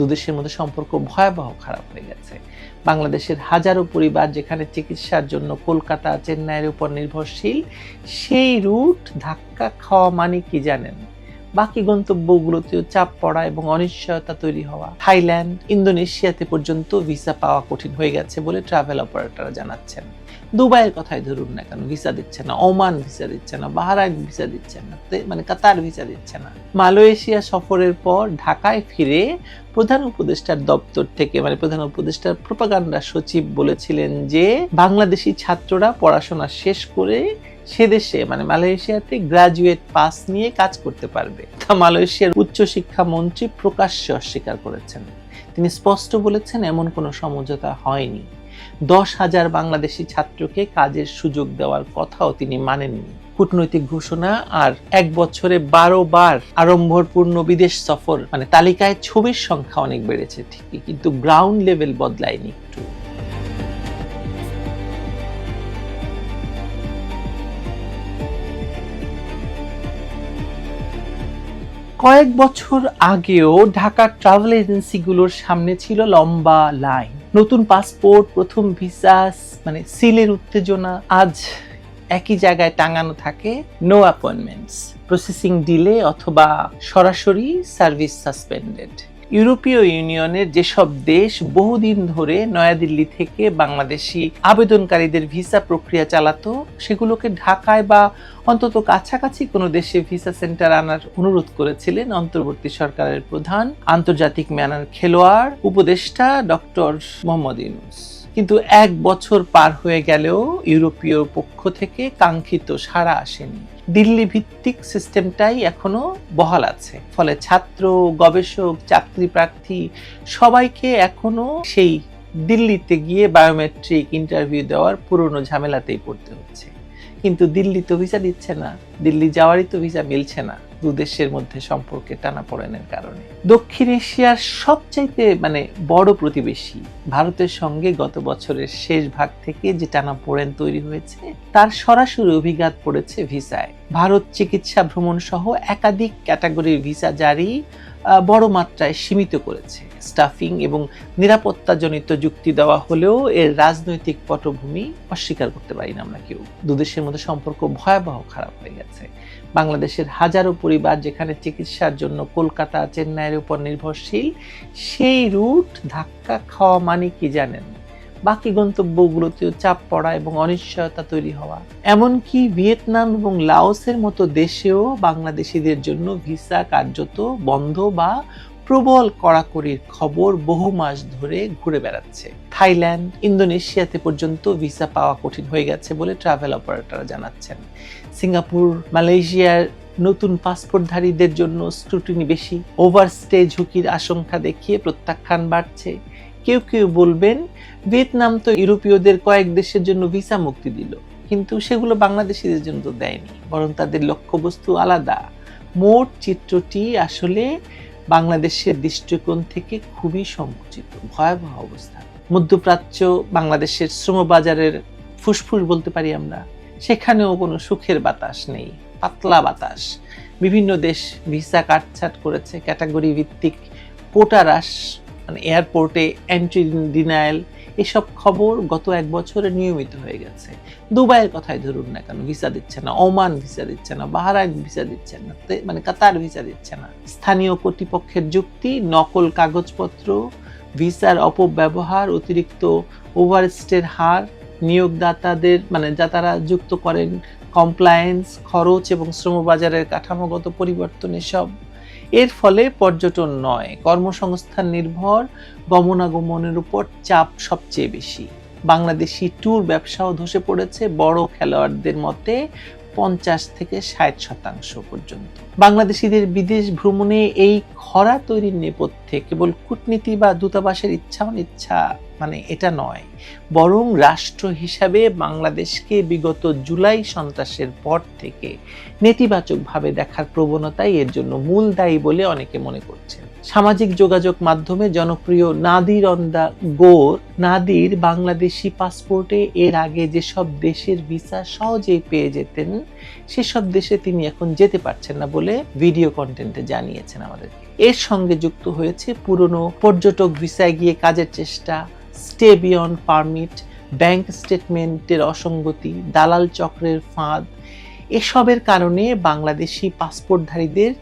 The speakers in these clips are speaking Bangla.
দুদেশের মধ্যে সম্পর্ক ভয়াবহ খারাপ হয়ে গেছে। বাংলাদেশের হাজারো পরিবার যেখানে চিকিৎসার জন্য কলকাতা, চেন্নাইয়ের উপর নির্ভরশীল, সেই রুট ধাক্কা খাওয়া মানে কি জানেন? বাকি গন্তব্যগুলোতেও চাপ পড়া এবং অনিশ্চয়তা তৈরি হওয়া। থাইল্যান্ড, ইন্দোনেশিয়াতে পর্যন্ত ভিসা পাওয়া কঠিন হয়ে গেছে বলে ট্রাভেল অপারেটররা জানাচ্ছেন। দুবাইয়ের কথাই ধরুন না কেন ভিসা দিচ্ছে না, ওমান ভিসা দিচ্ছে না, বাহারাইন ভিসা দিচ্ছে না মানে কাতার ভিসা দিচ্ছে না। মালয়েশিয়া সফরের পর ঢাকায় ফিরে প্রধান উপদেষ্টার দপ্তর থেকে মানে প্রধান উপদেষ্টার প্রোপাগান্ডা সচিব বলেছিলেন যে, বাংলাদেশি ছাত্ররা পড়াশোনা শেষ করে সে দেশে মানে মালয়েশিয়াতে গ্রাজুয়েট পাস নিয়ে কাজ করতে পারবে। তা মালয়েশিয়ার উচ্চশিক্ষা মন্ত্রী প্রকাশ্যে অস্বীকার করেছেন। তিনি স্পষ্ট বলেছেন, এমন কোনো সমঝোতা হয়নি। দশ হাজার বাংলাদেশি ছাত্রকে কাজের সুযোগ দেওয়ার কথাও তিনি মানেননি। কূটনৈতিক ঘোষণা আর এক বছরে বারো বার আড়ম্বরপূর্ণ বিদেশ সফর মানে তালিকায় ছবির সংখ্যা অনেক বেড়েছে ঠিকই, কিন্তু গ্রাউন্ড লেভেল বদলায়নি একটু। কয়েক বছর আগেও ঢাকার ট্রাভেল এজেন্সিগুলোর সামনে ছিল লম্বা লাইন। নতুন পাসপোর্ট প্রথম ভিসা মানে সিলের উত্তেজনা আজ একই জায়গায় টাঙানো থাকে। নো অ্যাপয়েন্টমেন্টস প্রসেসিং ডিলে অথবা সরাসরি সার্ভিস সাসপেন্ডেড ইউরোপীয় ইউনিয়নের যেসব দেশ বহুদিন ধরে নয়াদিল্লি থেকে বাংলাদেশি আবেদনকারীদের ভিসা প্রক্রিয়া চালাতো, সেগুলোকে ঢাকায় বা অন্তত কাছাকাছি কোনো দেশে ভিসা সেন্টার আনার অনুরোধ করেছিলেন অন্তর্বর্তী সরকারের প্রধান আন্তর্জাতিক ম্যানার খেলোয়াড় উপদেষ্টা ডক্টর মোহাম্মদ ইউনুস। কিন্তু এক বছর পার হয়ে গেলেও ইউরোপীয় পক্ষ থেকে কাঙ্ক্ষিত সাড়া আসেনি। দিল্লি ভিত্তিক সিস্টেমটাই এখনও বহাল আছে। ফলে ছাত্র, গবেষক চাকরি প্রার্থী সবাইকে এখনও সেই দিল্লিতে গিয়ে বায়োমেট্রিক ইন্টারভিউ দেওয়ার পুরনো ঝামেলাতেই পড়তে হচ্ছে। কিন্তু দিল্লি তো ভিসা দিচ্ছে না, দিল্লি যাওয়ারই তো ভিসা মিলছে না। দু দেশের মধ্যে সম্পর্কে টানাপোড়েনের কারণে। দক্ষিণ এশিয়ার সবচাইতে মানে বড় প্রতিবেশী ভারতের সঙ্গে গত বছরের শেষ ভাগ থেকে যে টানাপোড়েন তৈরি হয়েছে, তার সরাসরি অভিঘাত পড়েছে ভিসায়। ভারত চিকিৎসা ভ্রমণ সহ একাধিক ক্যাটাগরির ভিসা জারি বড় মাত্রায় সীমিত করেছে। স্টাফিং এবং নিরাপত্তাজনিত যুক্তি দেওয়া হলেও এর রাজনৈতিক পটভূমি অস্বীকার করতে পারি না আমরা কেউ। দুদেশের মধ্যে সম্পর্ক ভয়াবহ খারাপ হয়ে গেছে। বাংলাদেশের হাজারো পরিবার যেখানে চিকিৎসার জন্য কলকাতা, চেন্নাইয়ের উপর নির্ভরশীল, সেই রুট ধাক্কা খাওয়া মানে কি জানেন? বাকি গন্তব্যগুলোতেও চাপ পড়া এবং অনিশ্চয়তা তৈরি হওয়া। এমনকি ভিয়েতনাম এবং লাওসের মতো দেশেও বাংলাদেশিদের জন্য ভিসা কার্যত বন্ধ বা প্রবল কড়াকড়ির খবর বহু মাস ধরে ঘুরে বেড়াচ্ছে। থাইল্যান্ড, ইন্দোনেশিয়াতে পর্যন্ত ভিসা পাওয়া কঠিন হয়ে গেছে বলে ট্রাভেল অপারেটররা জানাচ্ছেন। সিঙ্গাপুর, মালয়েশিয়ার নতুন পাসপোর্টধারীদের জন্য স্ক্রুটিনি বেশি। ওভারস্টে ঝুঁকির আশঙ্কা দেখিয়ে প্রত্যাখ্যান বাড়ছে। কেউ কেউ বলবেন, ভিয়েতনাম তো ইউরোপীয়দের কয়েক দেশের জন্য ভিসা মুক্তি দিল, কিন্তু সেগুলো বাংলাদেশিদের জন্য তো দেয়নি, বরং তাদের লক্ষ্যবস্তু আলাদা। মোট চিত্রটি আসলে বাংলাদেশের দৃষ্টিকোণ থেকে খুবই সংকুচিত, ভয়াবহ অবস্থা। মধ্যপ্রাচ্য বাংলাদেশের শ্রমবাজারের ফুসফুস বলতে পারি আমরা, সেখানেও কোনো সুখের বাতাস নেই, পাতলা বাতাস। বিভিন্ন দেশ ভিসা কাটছাট করেছে, ক্যাটাগরি ভিত্তিক কোটা হ্রাস মানে এয়ারপোর্টে এন্ট্রি ডিনায়াল এসব খবর গত এক বছরে নিয়মিত হয়ে গেছে। দুবাইয়ের কথাই ধরুন না কেন, ভিসা দিচ্ছে না, ওমান ভিসা দিচ্ছে না, বাহারাইন ভিসা দিচ্ছে না মানে কাতার ভিসা দিচ্ছে না। স্থানীয় কর্তৃপক্ষের যুক্তি, নকল কাগজপত্র, ভিসার অপব্যবহার, অতিরিক্ত ওভারস্টের হার, নিয়োগদাতাদের মানে যা তারা যুক্ত করেন কমপ্লায়েন্স খরচ এবং শ্রমবাজারের কাঠামোগত পরিবর্তন, এসব এর ফলে পর্যটন নয়, কর্মসংস্থান নির্ভর, গমনাগমনের উপর চাপ সবচেয়ে বেশি। বাংলাদেশি ট্যুর ব্যবসাও ধসে পড়েছে, বড় খেলোয়াড়দের মতে পঞ্চাশ থেকে ষাট শতাংশ পর্যন্ত। বাংলাদেশিদের বিদেশ ভ্রমণে এই খরা তৈরির নেপথ্যে কেবল কূটনীতি বা দূতাবাসের ইচ্ছা অনিচ্ছা মানে এটা নয়। বরং রাষ্ট্র হিসাবে বাংলাদেশকে বিগত জুলাই সন্ত্রাসের পর থেকে নেতিবাচকভাবে দেখার প্রবণতাই এর জন্য মূল দায়ী বলে অনেকে মনে করছেন। সামাজিক যোগাযোগ মাধ্যমে জনপ্রিয় নাদির অন দ্য গোর নাদির বাংলাদেশি পাসপোর্টে এর আগে যেসব দেশের ভিসা সহজেই পেয়ে যেতেন, সেসব দেশে তিনি এখন যেতে পারছেন না বলে ভিডিও কন্টেন্টে জানিয়েছেন আমাদেরকে। এর সঙ্গে যুক্ত হয়েছে পুরনো পর্যটক ভিসায় গিয়ে কাজের চেষ্টা স্টে বিয়ন পারমিট ব্যাংক স্টেটমেন্টের অসঙ্গতি, দালাল চক্রের ফাঁদ। এসবের কারণে বাংলাদেশি পাসপোর্টধারীদের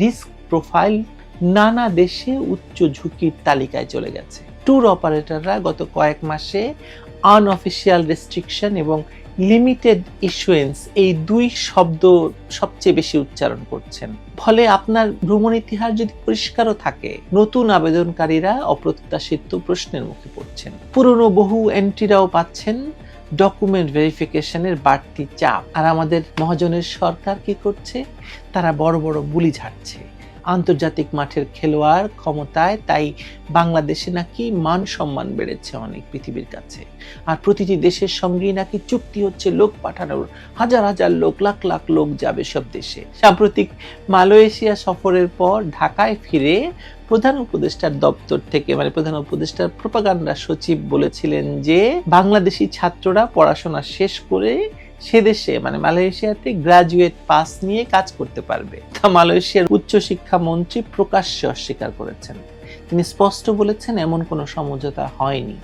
রিস্ক প্রোফাইল নানা দেশে উচ্চ ঝুঁকির তালিকায় চলে গেছে। ট্যুর অপারেটররা গত কয়েক মাসে আনঅফিসিয়াল রেস্ট্রিকশন এবং লিমিটেড ইস্যুয়েন্স এই দুই শব্দ সবচেয়ে বেশি উচ্চারণ করছেন। ফলে আপনার ভ্রমণ ইতিহাস যদি পরিষ্কারও থাকে, নতুন আবেদনকারীরা অপ্রত্যাশিত প্রশ্নের মুখে পড়ছেন। পুরনো বহু এন্ট্রিরাও পাচ্ছেন ডকুমেন্ট ভেরিফিকেশনের বাড়তি চাপ। আর আমাদের মহাজনের সরকার কি করছে? তারা বড় বড় বুলি ঝাড়ছে। আন্তর্জাতিক মাঠের খেলোয়াড় ক্ষমতায়, তাই বাংলাদেশে নাকি মান সম্মান বেড়েছে অনেক পৃথিবীর কাছে। আর প্রতিটি দেশের সঙ্গেই নাকি চুক্তি হচ্ছে লোক পাঠানোর। হাজার হাজার লোক, লাখ লাখ লোক যাবে সব দেশে। সাম্প্রতিক মালয়েশিয়া সফরের পর ঢাকায় ফিরে প্রধান উপদেষ্টার দপ্তর থেকে মানে প্রধান উপদেষ্টার প্রপাগান্ডা সচিব বলেছিলেন যে, বাংলাদেশি ছাত্ররা পড়াশোনা শেষ করে সে দেশে মানে মালয়েশিয়াতে গ্রাজুয়েট পাস নিয়ে কাজ করতে পারবে। তা মালয়েশিয়ার উচ্চশিক্ষা মন্ত্রী প্রকাশ্যে অস্বীকার করেছেন। তিনি স্পষ্ট বলেছেন, এমন কোনো সমঝোতা হয়নি।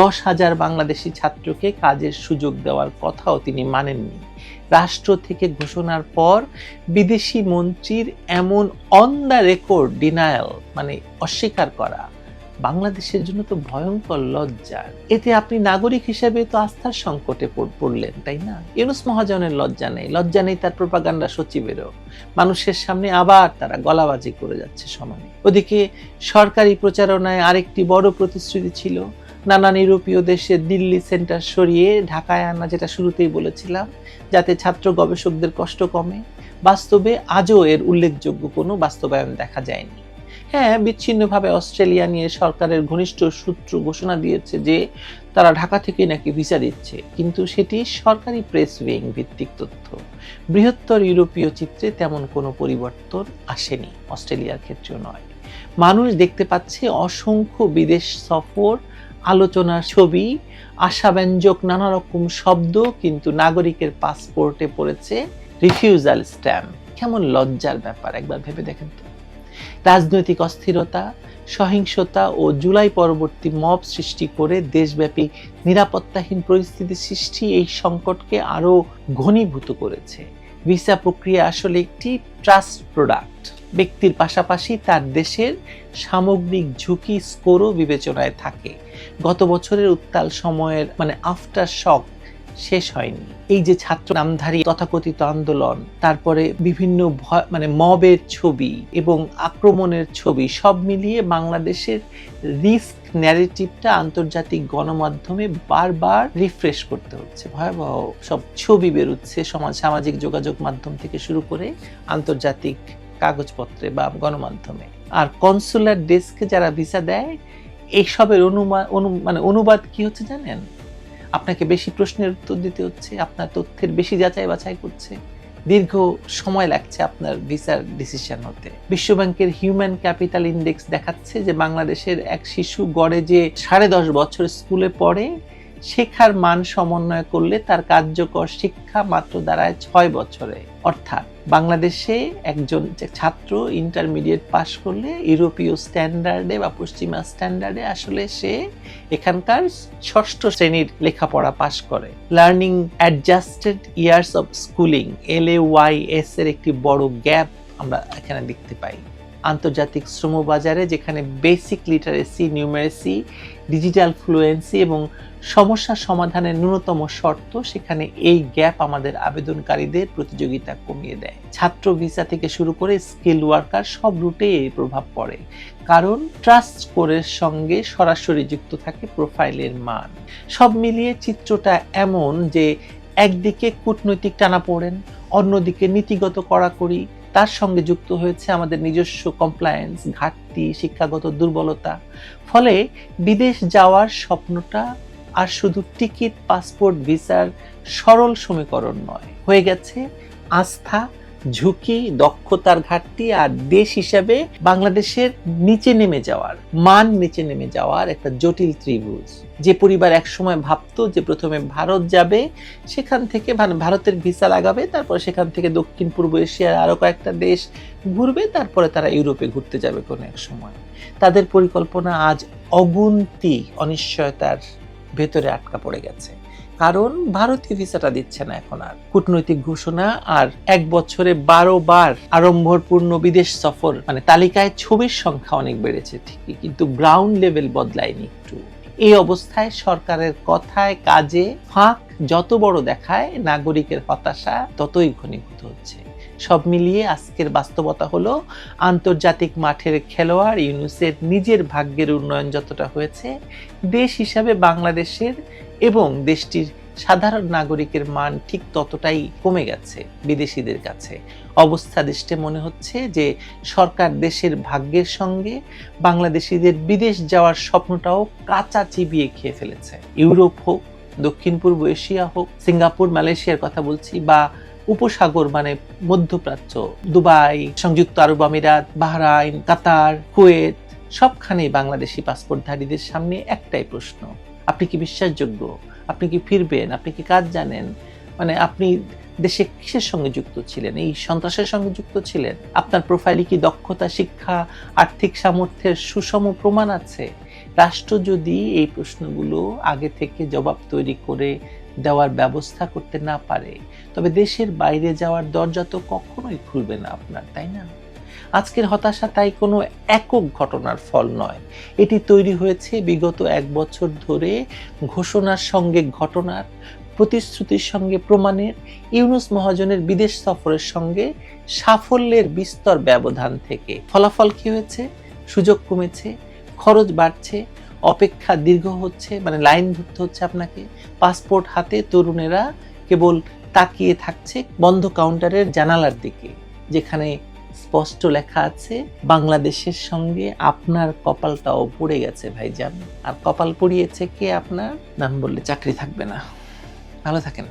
দশ হাজার বাংলাদেশি ছাত্রকে কাজের সুযোগ দেওয়ার কথাও তিনি মানেননি। রাষ্ট্র থেকে ঘোষণার পর বিদেশি মন্ত্রীর এমন অন দ্য রেকর্ড ডিনায়াল মানে অস্বীকার করা বাংলাদেশের জন্য তো ভয়ঙ্কর লজ্জার এতে আপনি নাগরিক হিসেবে তো আস্থার সংকটে পড়লেন, তাই না? ইউনুস মহাজনের লজ্জা নেই লজ্জা নেই তার প্রপাগান্ডা সচিবেরও। মানুষের সামনে আবার তারা গলাবাজি করে যাচ্ছে সমানে। ওদিকে সরকারি প্রচারণায় আরেকটি বড় প্রতিশ্রুতি ছিল, নানান ইউরোপীয় দেশে দিল্লি সেন্টার সরিয়ে ঢাকায় আনা যেটা শুরুতেই বলেছিলাম, যাতে ছাত্র গবেষকদের কষ্ট কমে। বাস্তবে আজও এর উল্লেখযোগ্য কোনো বাস্তবায়ন দেখা যায়নি। হ্যাঁ বিচ্ছিন্নভাবে অস্ট্রেলিয়া নিয়ে সরকারের ঘনিষ্ঠ সূত্র ঘোষণা দিয়েছে যে তারা ঢাকা থেকে নাকি ভিসা দিচ্ছে, কিন্তু সেটি সরকারি প্রেস উইং ভিত্তিক তথ্য। বৃহত্তর ইউরোপীয় চিত্রে তেমন কোনো পরিবর্তন আসেনি, অস্ট্রেলিয়ার ক্ষেত্রেও নয়। মানুষ দেখতে পাচ্ছে অসংখ্য বিদেশ সফর, আলোচনার ছবি, আশাব্যঞ্জক নানা রকম শব্দ, কিন্তু নাগরিকের পাসপোর্টে পড়েছে রিফিউজাল স্ট্যাম্প। কেমন লজ্জার ব্যাপার, একবার ভেবে দেখেন তো। রাজনৈতিক অস্থিরতা, সহিংসতা ও জুলাই পরবর্তী মব সৃষ্টি করে দেশব্যাপী নিরাপত্তাহীন পরিস্থিতি সৃষ্টি এই সংকটকে আরও ঘনীভূত করেছে। ভিসা প্রক্রিয়া আসলে একটি ট্রাস্ট প্রোডাক্ট। ব্যক্তির পাশাপাশি তার দেশের সামগ্রিক ঝুঁকি স্কোরও বিবেচনায় থাকে। গত বছরের উত্তাল সময়ের মানে আফটার শক শেষ হয়নি। এই যে ছাত্র নামধারী তথাকথিত আন্দোলন, তারপরে বিভিন্ন মানে মবের ছবি এবং আক্রমণের ছবি, সব মিলিয়ে বাংলাদেশের রিস্ক ন্যারেটিভটা আন্তর্জাতিক গণমাধ্যমে বারবার রিফ্রেশ করতে হচ্ছে। ভয়াবহ সব ছবি বেরোচ্ছে সমাজ, সামাজিক যোগাযোগ মাধ্যম থেকে শুরু করে আন্তর্জাতিক কাগজপত্রে বা গণমাধ্যমে। আর কনসুলার ডেস্কে যারা ভিসা দেয় এইসবের অনুমান অনু মানে অনুবাদ কি হচ্ছে জানেন? আপনাকে বেশি প্রশ্নের উত্তর দিতে হচ্ছে, আপনার তথ্যের বেশি যাচাই বাছাই করছে, দীর্ঘ সময় লাগছে আপনার ভিসার ডিসিশন হতে। বিশ্বব্যাংকের হিউম্যান ক্যাপিটাল ইন্ডেক্স দেখাচ্ছে যে বাংলাদেশের এক শিশু গড়ে যে সাড়ে দশ বছর স্কুলে পড়ে শেখার মান সমন্বয় করলে তার কার্যকর শিক্ষা মাত্র দাঁড়ায় ছয় বছরে। অর্থাৎ বাংলাদেশে একজন ছাত্র ইন্টারমিডিয়েট পাশ করলে ইউরোপীয় স্ট্যান্ডার্ডে বা পশ্চিমা স্ট্যান্ডার্ডে আসলে সে এখানকার ষষ্ঠ শ্রেণির লেখাপড়া পাশ করে। Learning adjusted years of schooling L A Y S এর একটি বড় গ্যাপ আমরা এখানে দেখতে পাই। আন্তর্জাতিক শ্রমবাজারে যেখানে basic literacy numeracy digital fluency এবং সমস্যা সমাধানের ন্যূনতম শর্ত, সেখানে এই গ্যাপ আমাদের আবেদনকারীদের প্রতিযোগিতা কমিয়ে দেয়। ছাত্র ভিসা থেকে শুরু করে স্কিল ওয়ার্কার সব রুটে এই প্রভাব পড়ে। কারণ ট্রাস্ট স্কোরের সঙ্গে সরাসরি যুক্ত থাকে প্রোফাইলের মান। সব মিলিয়ে চিত্রটা এমন যে একদিকে কূটনৈতিক টানাপোড়েন, অন্যদিকে নীতিগত কড়াকড়ি, তার সঙ্গে যুক্ত হয়েছে আমাদের নিজস্ব কমপ্লায়েন্স ঘাটতি, শিক্ষাগত দুর্বলতা। ফলে বিদেশ যাওয়ার স্বপ্নটা আর শুধু টিকিট, পাসপোর্ট, ভিসার সরল সমীকরণ নয়। হয়ে গেছে আস্থা, ঝুঁকি, দক্ষতার ঘাটতি আর দেশ হিসাবে বাংলাদেশের নিচে নেমে যাওয়ার, মান নিচে নেমে যাওয়ার একটা জটিল ত্রিভুজ। যে পরিবার একসময় ভাবতো যে প্রথমে ভারত যাবে, সেখান থেকে ভারতের ভিসা লাগাবে, তারপর সেখান থেকে দক্ষিণ পূর্ব এশিয়ার আরও কয়েকটা দেশ ঘুরবে, তারপরে তারা ইউরোপে ঘুরতে যাবে কোনো এক সময়। তাদের পরিকল্পনা আজ অগুন্তি, অনিশ্চয়তার ভেতরে আটকা পড়ে গেছে। কারণ ভারতীয় ভিসাটা দিচ্ছে না এখন আর। কূটনৈতিক ঘোষণা আর এক বছরে বারো বার আড়ম্বরপূর্ণ বিদেশ সফর মানে তালিকায় ছবির সংখ্যা অনেক বেড়েছে ঠিকই, কিন্তু গ্রাউন্ড লেভেল বদলায়নি একটু। এই অবস্থায় সরকারের কথায়, কাজে ফাঁক যত বড় দেখায়, নাগরিকের হতাশা ততই ঘনীভূত হচ্ছে। সব মিলিয়ে আজকের বাস্তবতা হলো, আন্তর্জাতিক মাঠের খেলোয়াড় ইউনুসের নিজের ভাগ্যের উন্নয়ন যতটা হয়েছে, দেশ হিসাবে বাংলাদেশের এবং দেশটির সাধারণ নাগরিকের মান ঠিক ততটাই কমে গেছে বিদেশিদের কাছে। অবস্থা দৃষ্টে মনে হচ্ছে যে সরকার দেশের ভাগ্যের সঙ্গে বাংলাদেশিদের বিদেশ যাওয়ার স্বপ্নটাও কাঁচা চিবিয়ে খেয়ে ফেলেছে। ইউরোপ হোক, দক্ষিণ পূর্ব এশিয়া হোক, সিঙ্গাপুর, মালয়েশিয়ার কথা বলছি বা উপসাগর মানে মধ্যপ্রাচ্য, দুবাই, সংযুক্ত আরব আমিরাত, বাহরাইন, কাতার, কুয়েত, সবখানেই বাংলাদেশি পাসপোর্টধারীদের সামনে একটাই প্রশ্ন। আপনি কি বিশ্বাসযোগ্য? আপনি কি ফিরবেন? আপনি কি কাজ জানেন? মানে আপনি দেশে কিসের সঙ্গে যুক্ত ছিলেন? এই সন্ত্রাসের সঙ্গে যুক্ত ছিলেন? আপনার প্রোফাইলে কি দক্ষতা, শিক্ষা, আর্থিক সামর্থ্যের সুষম প্রমাণ আছে? রাষ্ট্র যদি এই প্রশ্নগুলো আগে থেকে জবাব তৈরি করে দেওয়ার ব্যবস্থা করতে না পারে, তবে দেশের বাইরে যাওয়ার দরজা তো কখনোই খুলবে না আপনার, তাই না? আজকের হতাশা তাই কোনো একক ঘটনার ফল নয়। এটি তৈরি হয়েছে বিগত এক বছর ধরে ঘোষণার সঙ্গে ঘটনার, প্রতিশ্রুতির সঙ্গে প্রমাণের, ইউনুস মহাজনের বিদেশ সফরের সঙ্গে সাফল্যের বিস্তর ব্যবধান থেকে। ফলাফল কি হয়েছে? সুযোগ কমেছে, খরচ বাড়ছে অপেক্ষা দীর্ঘ হচ্ছে মানে লাইন ধরতে হচ্ছে আপনাকে। পাসপোর্ট হাতে তরুণেরা কেবল তাকিয়ে থাকছে বন্ধ কাউন্টারের জানালার দিকে, যেখানে স্পষ্ট লেখা আছে, বাংলাদেশের সঙ্গে আপনার কপালটাও পড়ে গেছে ভাইজান। আর কপাল পড়িয়েছে কে আপনার? নাম বললে চাকরি থাকবে না। ভালো থাকেন।